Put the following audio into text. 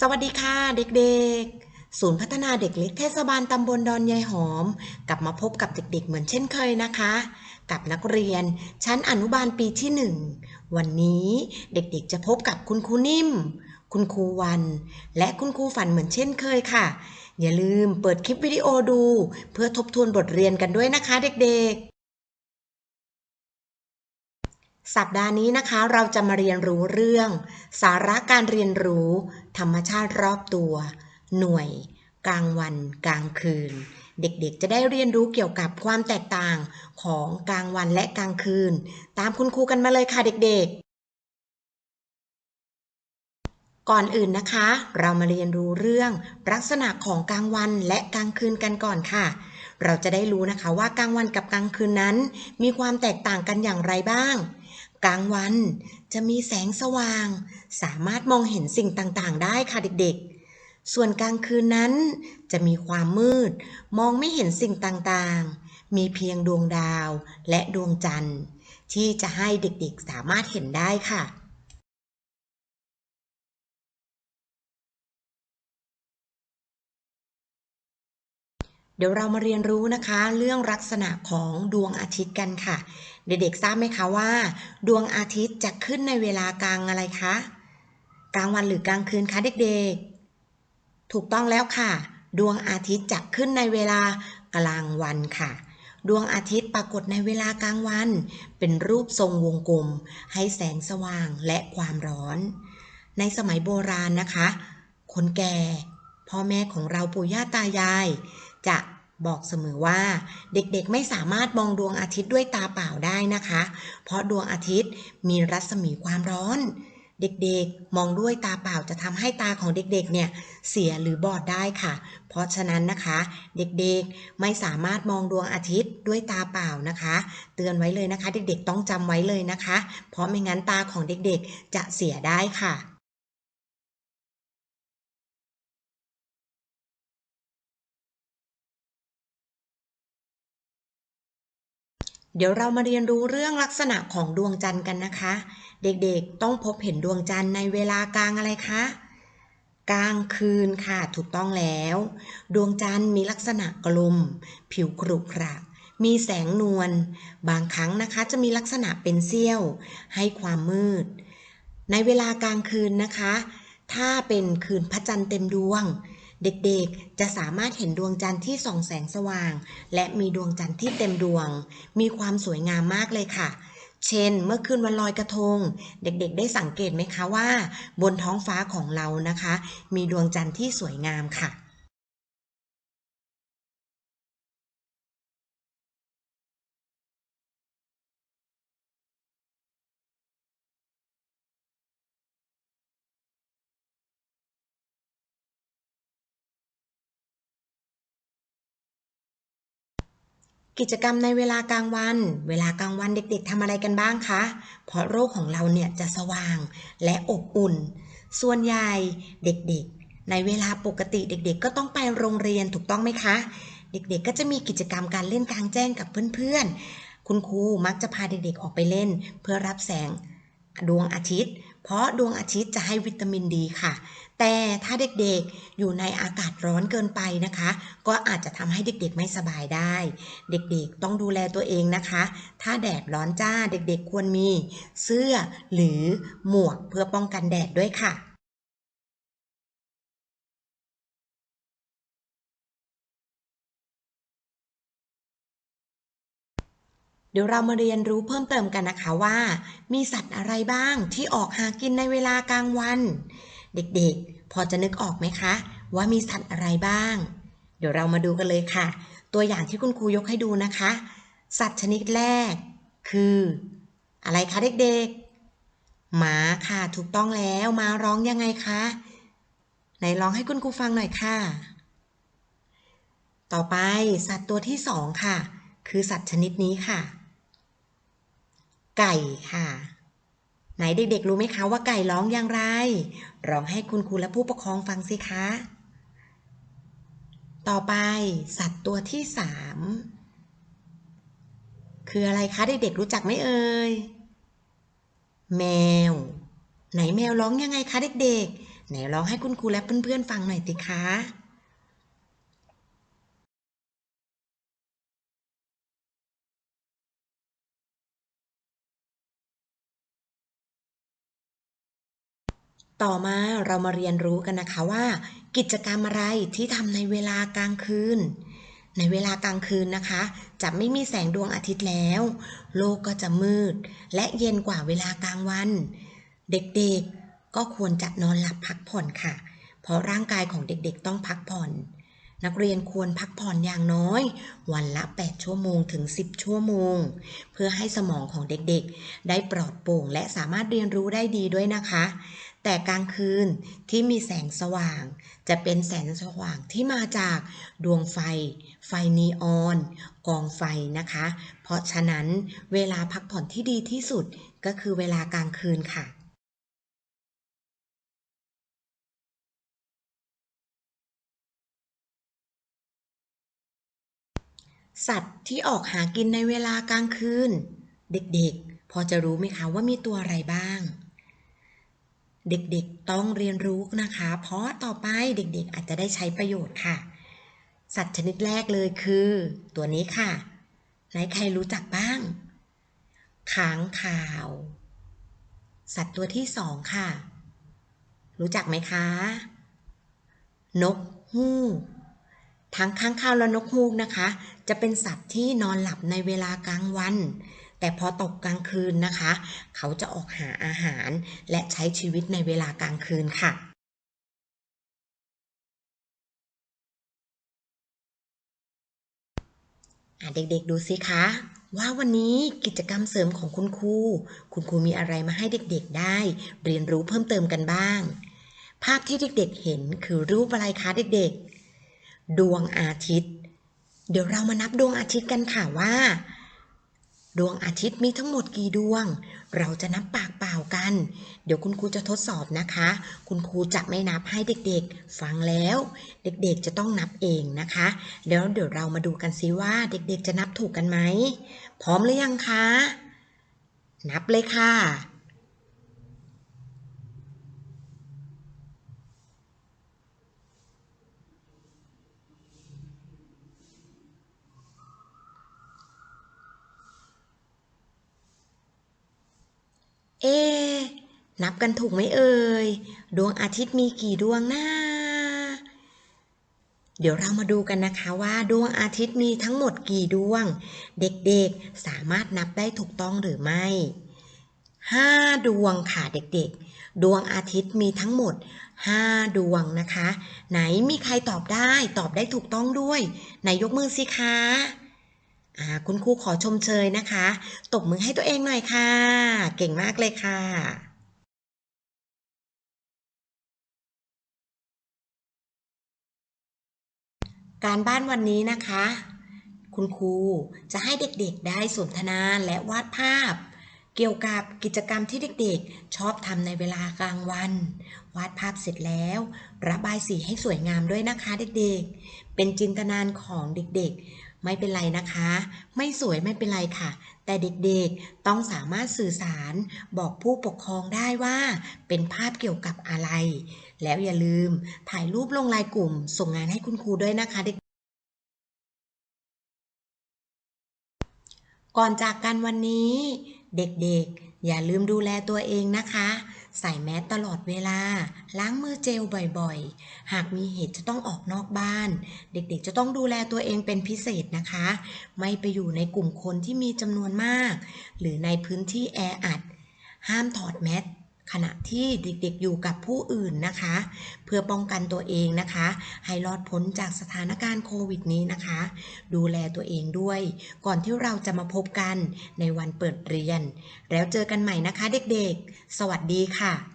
สวัสดีค่ะเด็กๆ ศูนย์พัฒนาเด็กเล็กเทศบาลตำบลดอนยายหอม กลับมาพบกับเด็กๆ เหมือนเช่นเคยนะคะ กับนักเรียนชั้นอนุบาลปีที่หนึ่งวันนี้เด็กๆ จะพบกับคุณครูนิ่ม คุณครูวัน และคุณครูฝันเหมือนเช่นเคยค่ะ อย่าลืมเปิดคลิปวิดีโอดู เพื่อทบทวนบทเรียนกันด้วยนะคะ เด็กๆสัปดาห์นี้นะคะเราจะมาเรียนรู้เรื่อง สาระการเรียนรู้ ธรรมชาติรอบตัว หน่วย กลางวัน กลางคืน เด็กๆ จะได้เรียนรู้เกี่ยวกับความแตกต่างของกลางวันและกลางคืน ตามคุณครูกันมาเลยค่ะเด็กๆ ก่อนอื่นนะคะ เรามาเรียนรู้เรื่องลักษณะของกลางวันและกลางคืนกันก่อนค่ะเราจะได้รู้นะคะว่ากลางวันกับกลางคืนนั้น มีความแตกต่างกันอย่างไรบ้าง กลางวัน จะมีแสงสว่าง สามารถมองเห็นสิ่งต่างๆ ได้ค่ะเด็กๆ ส่วนกลางคืนนั้น จะมีความมืด มองไม่เห็นสิ่งต่างๆ มีเพียงดวงดาวและดวงจันทร์ ที่จะให้เด็กๆสามารถเห็นได้ค่ะ ดี๋ยวเรามาเรียนรู้นะคะ เรื่องลักษณะของดวงอาทิตย์กันค่ะ เด็กๆทราบไหมคะว่า ดวงอาทิตย์จะขึ้นในเวลากลางอะไรคะกลางวันหรือกลางคืนคะเด็กๆ ถูกต้องแล้วค่ะ ดวงอาทิตย์จะขึ้นในเวลากลางวันค่ะ ดวงอาทิตย์ปรากฏในเวลากลางวัน เป็นรูปทรงวงกลม ให้แสงสว่างและความร้อน ในสมัยโบราณนะคะ คนแก่ พ่อแม่ของเราปู่ย่าตายาย จะบอกเสมอว่าเด็กๆไม่สามารถมองดวงอาทิตย์ด้วยตาเปล่าได้นะคะ เพราะดวงอาทิตย์มีรัศมีความร้อน เด็กๆมองด้วยตาเปล่าจะทำให้ตาของเด็กๆเนี่ยเสียหรือบอดได้ค่ะ เพราะฉะนั้นนะคะ เด็กๆไม่สามารถมองดวงอาทิตย์ด้วยตาเปล่านะคะ เตือนไว้เลยนะคะ เด็กๆต้องจำไว้เลยนะคะ เพราะไม่งั้นตาของเด็กๆจะเสียได้ค่ะ เดี๋ยวเรามาเรียนรู้เรื่องลักษณะของดวงจันทร์กันนะคะ เด็กๆต้องพบเห็นดวงจันทร์ในเวลากลางอะไรคะกลางคืนค่ะถูกต้องแล้ว ดวงจันทร์มีลักษณะกลม ผิวกรุกระมีแสงนวลบางครั้งนะคะจะมีลักษณะเป็นเสี้ยว ให้ความมืด ในเวลากลางคืนนะคะ ถ้าเป็นคืนพระจันทร์เต็มดวง เด็กๆ จะสามารถเห็นดวงจันทร์ที่ส่องแสงสว่าง และมีดวงจันทร์ที่เต็มดวง มีความสวยงามมากเลยค่ะ เช่น เมื่อคืนวันลอยกระทง เด็กๆ ได้สังเกตไหมคะว่า บนท้องฟ้าของเรานะคะ มีดวงจันทร์ที่สวยงามค่ะ กิจกรรมในเวลากลางวัน เวลากลางวันเด็กๆทำอะไรกันบ้างคะ เพราะโลกของเราเนี่ยจะสว่างและอบอุ่น ส่วนใหญ่เด็กๆ ในเวลาปกติเด็กๆ ก็ต้องไปโรงเรียนถูกต้องไหมคะ เด็กๆ ก็จะมีกิจกรรมการเล่นกลางแจ้งกับเพื่อนๆ คุณครูมักจะพาเด็กๆ ออกไปเล่น เพื่อรับแสงดวงอาทิตย์ เพราะดวงอาทิตย์จะให้วิตามินดีค่ะ แต่ถ้าเด็กๆอยู่ในอากาศร้อนเกินไปนะคะ ก็อาจจะทำให้เด็กๆไม่สบายได้ เด็กๆต้องดูแลตัวเองนะคะ ถ้าแดดร้อนจ้าเด็กๆควรมี เสื้อหรือหมวกเพื่อป้องกันแดดด้วยค่ะเดี๋ยวเรามาเรียนรู้เพิ่มเติมกันนะคะว่า มีสัตว์อะไรบ้างที่ออกหากินในเวลากลางวัน เด็กๆ พอจะนึกออกไหมคะ ว่ามีสัตว์อะไรบ้าง เดี๋ยวเรามาดูกันเลยค่ะ ตัวอย่างที่คุณครูยกให้ดูนะคะ สัตว์ชนิดแรก คือ อะไรคะเด็กๆ หมาค่ะถูกต้องแล้วมาร้องยังไงคะไหนร้องให้คุณครูฟังหน่อยค่ะ ต่อไปสัตว์ตัวที่สองค่ะ คือสัตว์ชนิดนี้ค่ะ ไก่ค่ะ ไหนเด็กๆรู้ไหมคะว่าไก่ร้องอย่างไร ร้องให้คุณครูและผู้ปกครองฟังสิคะ ต่อไปสัตว์ตัวที่สามคืออะไรคะเด็กๆรู้จักไหมเอ่ย แมว ไหนแมวร้องยังไงคะเด็กๆ ไหนร้องให้คุณครูและเพื่อนๆฟังหน่อยสิคะ ต่อมาเรามาเรียนรู้กันนะคะว่า กิจกรรมอะไรที่ทำในเวลากลางคืน ในเวลากลางคืนนะคะ จะไม่มีแสงดวงอาทิตย์แล้ว โลกก็จะมืด และเย็นกว่าเวลากลางวัน เด็กๆก็ควรจะนอนหลับพักผ่อนค่ะ เพราะร่างกายของเด็กๆต้องพักผ่อน นักเรียนควรพักผ่อนอย่างน้อย วันละ 8 ชั่วโมงถึง 10 ชั่วโมง เพื่อให้สมองของเด็กๆ ได้ปลอดโปร่งและสามารถเรียนรู้ได้ดีด้วยนะคะ แต่กลางคืนที่มีแสงสว่าง จะเป็นแสงสว่างที่มาจากดวงไฟ ไฟนีออน กองไฟนะคะ เพราะฉะนั้นเวลาพักผ่อนที่ดีที่สุดก็คือเวลากลางคืนค่ะสัตว์ที่ออกหากินในเวลากลางคืน เด็กๆ พอจะรู้ไหมคะว่ามีตัวอะไรบ้าง เด็กๆต้องเรียนรู้นะคะ เพราะต่อไปเด็กๆอาจจะได้ใช้ประโยชน์ค่ะ สัตว์ชนิดแรกเลยคือ ตัวนี้ค่ะ ไหนใครรู้จักบ้างค้างคาว สัตว์ตัวที่สองค่ะ รู้จักไหมคะ นกฮูกทั้งค้างคาวและนกฮูกนะคะ จะเป็นสัตว์ที่นอนหลับในเวลากลางวัน แต่พอตกกลางคืนนะคะ เขาจะออกหาอาหาร และใช้ชีวิตในเวลากลางคืนค่ะเด็กๆดูสิคะ ว่าวันนี้กิจกรรมเสริมของคุณครู คุณครูมีอะไรมาให้เด็กๆได้ เรียนรู้เพิ่มเติมกันบ้าง ภาพที่เด็กๆเห็นคือรูปอะไรคะเด็กๆ ดวงอาทิตย์ เดี๋ยวเรามานับดวงอาทิตย์กันค่ะว่า ดวงอาทิตย์มีทั้งหมดกี่ดวง เราจะนับปากเปล่ากัน เดี๋ยวคุณครูจะทดสอบนะคะ คุณครูจะไม่นับให้เด็กๆ ฟังแล้ว เด็กๆจะต้องนับเองนะคะแล้วเดี๋ยวเรามาดูกันซิว่าเด็กๆจะนับถูกกันไหม พร้อมหรือยังคะ นับเลยค่ะ เอ๊ะ นับกันถูกไหมเอ่ย ดวงอาทิตย์มีกี่ดวงนะเดี๋ยวเรามาดูกันนะคะว่าดวงอาทิตย์มีทั้งหมดกี่ดวง เด็กๆสามารถนับได้ถูกต้องหรือไม่ห้าดวงค่ะเด็กๆ ดวงอาทิตย์มีทั้งหมดห้าดวงนะคะ ไหนมีใครตอบได้ตอบได้ถูกต้องด้วย ไหนยกมือสิคะคุณครูขอชมเชยนะคะ ตบมือให้ตัวเองหน่อยค่ะ เก่งมากเลยค่ะ การบ้านวันนี้นะคะ คุณครูจะให้เด็กๆได้สนทนาและวาดภาพ เกี่ยวกับกิจกรรมที่เด็กๆ ชอบทำในเวลากลางวัน วาดภาพเสร็จแล้ว ระบายสีให้สวยงามด้วยนะคะเด็กๆ เป็นจินตนานของเด็กๆ ไม่เป็นไรนะคะ ไม่สวยไม่เป็นไรค่ะ แต่เด็กๆต้องสามารถสื่อสารบอกผู้ปกครองได้ว่า เป็นภาพเกี่ยวกับอะไร แล้วอย่าลืมถ่ายรูปลงไลน์กลุ่ม ส่งงานให้คุณครูด้วยนะคะเด็กก่อนจากกันวันนี้ เด็กๆ อย่าลืมดูแลตัวเองนะคะ ใส่แมสตลอดเวลา ล้างมือเจลบ่อยๆ หากมีเหตุจะต้องออกนอกบ้าน เด็กๆ จะต้องดูแลตัวเองเป็นพิเศษนะคะ ไม่ไปอยู่ในกลุ่มคนที่มีจำนวนมาก หรือในพื้นที่แออัด ห้ามถอดแมส ขณะที่เด็กๆอยู่กับผู้อื่นนะคะ เพื่อป้องกันตัวเองนะคะ ให้รอดพ้นจากสถานการณ์โควิดนี้นะคะ ดูแลตัวเองด้วย ก่อนที่เราจะมาพบกันในวันเปิดเรียน แล้วเจอกันใหม่นะคะเด็กๆ สวัสดีค่ะ